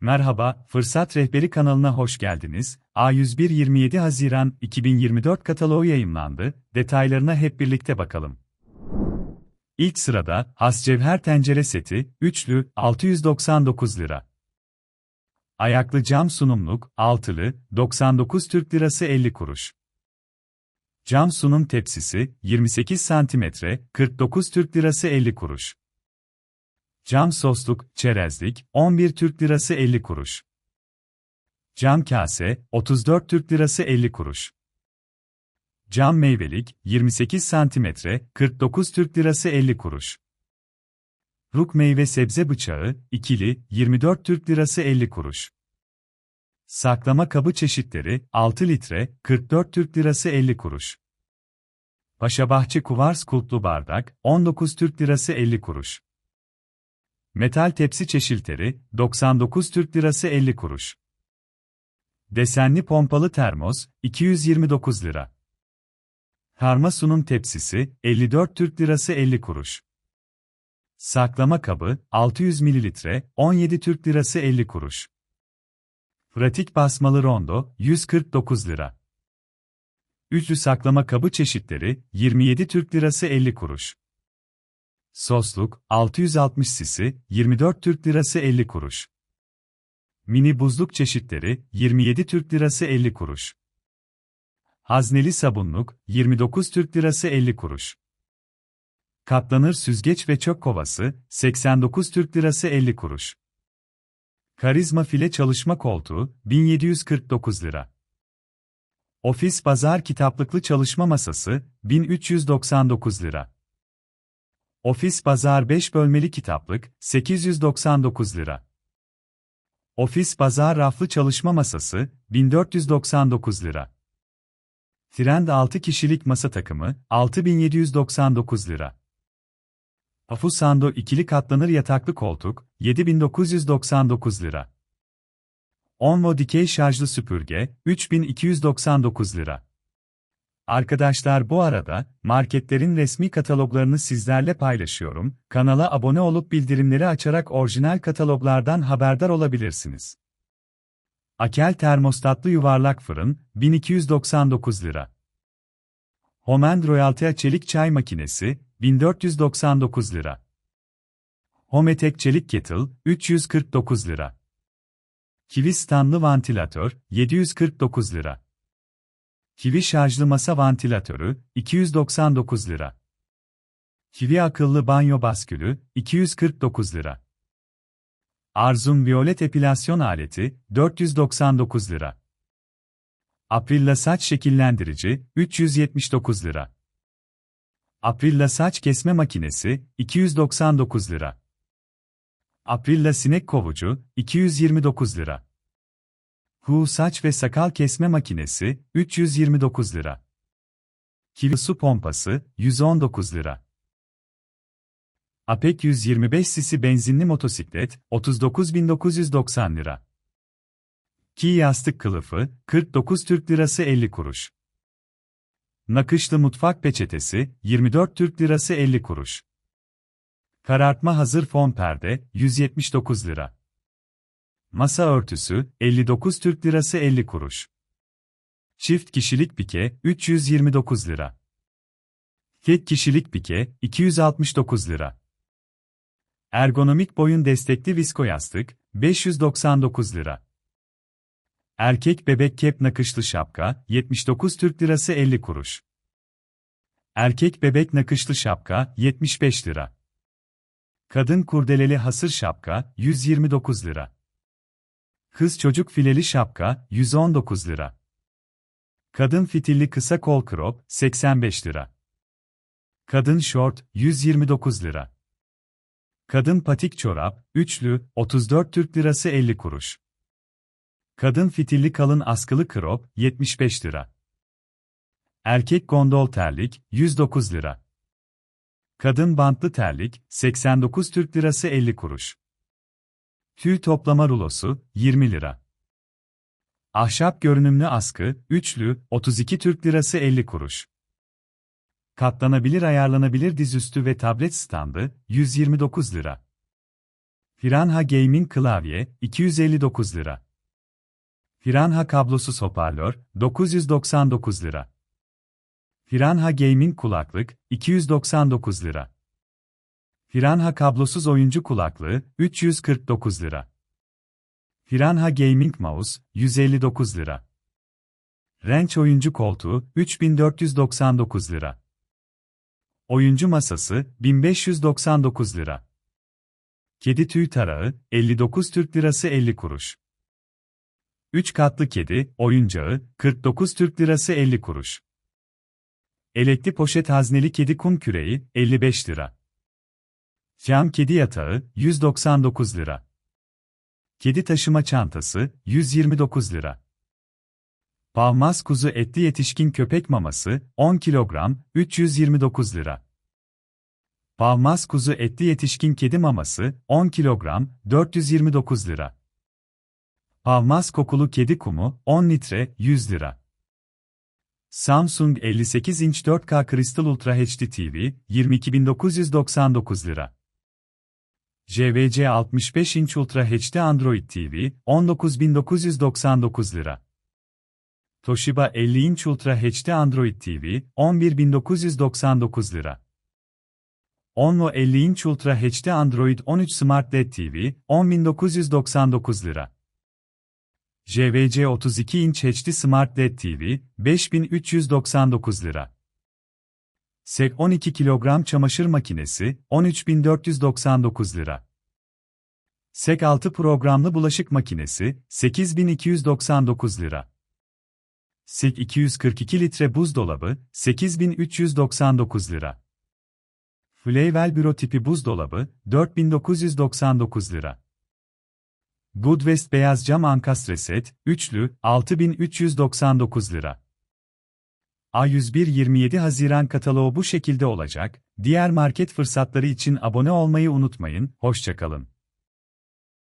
Merhaba, Fırsat Rehberi kanalına hoş geldiniz. A101 27 Haziran 2024 kataloğu yayımlandı. Detaylarına hep birlikte bakalım. İlk sırada Has Cevher tencere seti, üçlü, 699 lira. Ayaklı cam sunumluk, altılı, 99 Türk Lirası 50 kuruş. Cam sunum tepsisi, 28 santimetre, 49 Türk Lirası 50 kuruş. Cam sosluk, çerezlik, 11 Türk Lirası 50 kuruş. Cam kase, 34 Türk Lirası 50 kuruş. Cam meyvelik, 28 santimetre, 49 Türk Lirası 50 kuruş. Ruk meyve sebze bıçağı, ikili, 24 Türk Lirası 50 kuruş. Saklama kabı çeşitleri, 6 litre, 44 Türk Lirası 50 kuruş. Paşabahçe kuvars kulplu bardak, 19 Türk Lirası 50 kuruş. Metal tepsi çeşitleri, 99 Türk Lirası 50 kuruş. Desenli pompalı termos, 229 lira. Karma sunum tepsisi, 54 Türk Lirası 50 kuruş. Saklama kabı, 600 mililitre, 17 Türk Lirası 50 kuruş. Pratik basmalı rondo, 149 lira. Üçlü saklama kabı çeşitleri, 27 Türk Lirası 50 kuruş. Sosluk, 660 sisi, 24 Türk Lirası 50 kuruş. Mini buzluk çeşitleri, 27 Türk Lirası 50 kuruş. Hazneli sabunluk, 29 Türk Lirası 50 kuruş. Katlanır süzgeç ve çöp kovası, 89 Türk Lirası 50 kuruş. Karizma file çalışma koltuğu, 1749 lira. Ofis Bazar kitaplıklı çalışma masası, 1399 lira. Ofis Bazar 5 bölmeli kitaplık, 899 lira. Ofis Bazar raflı çalışma masası, 1499 lira. Trend 6 kişilik masa takımı, 6799 lira. Afusando ikili katlanır yataklı koltuk, 7999 lira. Onvo dikey şarjlı süpürge, 3299 lira. Arkadaşlar bu arada, marketlerin resmi kataloglarını sizlerle paylaşıyorum, kanala abone olup bildirimleri açarak orijinal kataloglardan haberdar olabilirsiniz. Akel termostatlı yuvarlak fırın, 1299 lira. Homend Royaltea çelik çay makinesi, 1499 lira. Hometek çelik kettle, 349 lira. Kivi standlı vantilatör, 749 lira. Kivi şarjlı masa vantilatörü, 299 lira. Kivi akıllı banyo baskülü, 249 lira. Arzum Violet epilasyon aleti, 499 lira. Aprilla saç şekillendirici, 379 lira. Aprilla saç kesme makinesi, 299 lira. Aprilla sinek kovucu, 229 lira. Hu saç ve sakal kesme makinesi, 329 lira. Kivi su pompası, 119 lira. Apek 125 sisi benzinli motosiklet, 39.990 lira. Ki yastık kılıfı, 49 Türk Lirası 50 kuruş. Nakışlı mutfak peçetesi, 24 Türk Lirası 50 kuruş. Karartma hazır fon perde, 179 lira. Masa örtüsü, 59 Türk Lirası 50 kuruş. Çift kişilik pike, 329 lira. Tek kişilik pike, 269 lira. Ergonomik boyun destekli visko yastık, 599 lira. Erkek bebek kep nakışlı şapka, 79 Türk Lirası 50 kuruş. Erkek bebek nakışlı şapka, 75 lira. Kadın kurdeleli hasır şapka, 129 lira. Kız çocuk fileli şapka, 119 lira. Kadın fitilli kısa kol crop, 85 lira. Kadın şort, 129 lira. Kadın patik çorap, üçlü, 34 Türk Lirası 50 kuruş. Kadın fitilli kalın askılı crop, 75 lira. Erkek gondol terlik, 109 lira. Kadın bantlı terlik, 89 Türk Lirası 50 kuruş. Tüy toplama rulosu, 20 lira. Ahşap görünümlü askı, üçlü, 32 Türk Lirası 50 kuruş. Katlanabilir ayarlanabilir dizüstü ve tablet standı, 129 lira. Piranha Gaming klavye 259 lira. Piranha kablosuz hoparlör 999 lira. Piranha Gaming kulaklık 299 lira. Piranha kablosuz oyuncu kulaklığı 349 lira. Piranha Gaming Mouse 159 lira. Wrench oyuncu koltuğu 3499 lira. Oyuncu masası 1599 lira. Kedi tüy tarağı 59 Türk Lirası 50 kuruş. 3 katlı kedi oyuncağı 49 Türk Lirası 50 kuruş. Elekli poşet hazneli kedi kum küreği 55 lira. Cam kedi yatağı 199 lira. Kedi taşıma çantası 129 lira. Pavmaz kuzu etli yetişkin köpek maması 10 kilogram 329 lira. Pavmaz kuzu etli yetişkin kedi maması 10 kilogram 429 lira. Pavmaz kokulu kedi kumu 10 litre 100 lira. Samsung 58 inç 4K Crystal Ultra HD TV 22999 lira. JVC 65 inç Ultra HD Android TV 19999 lira. Toshiba 50 inç Ultra HD Android TV 11999 lira. Onvo 50 inç Ultra HD Android 13 Smart LED TV 10999 lira. JVC 32 inç HD Smart LED TV 5399 lira. SEK 12 kilogram çamaşır makinesi 13499 lira. SEK 6 programlı bulaşık makinesi 8299 lira. SEK 242 litre buzdolabı 8399 lira. Flavel büro tipi buzdolabı 4999 lira. Goodwest beyaz cam ankastre set, üçlü, 6399 lira. A101 27 Haziran kataloğu bu şekilde olacak. Diğer market fırsatları için abone olmayı unutmayın. Hoşçakalın.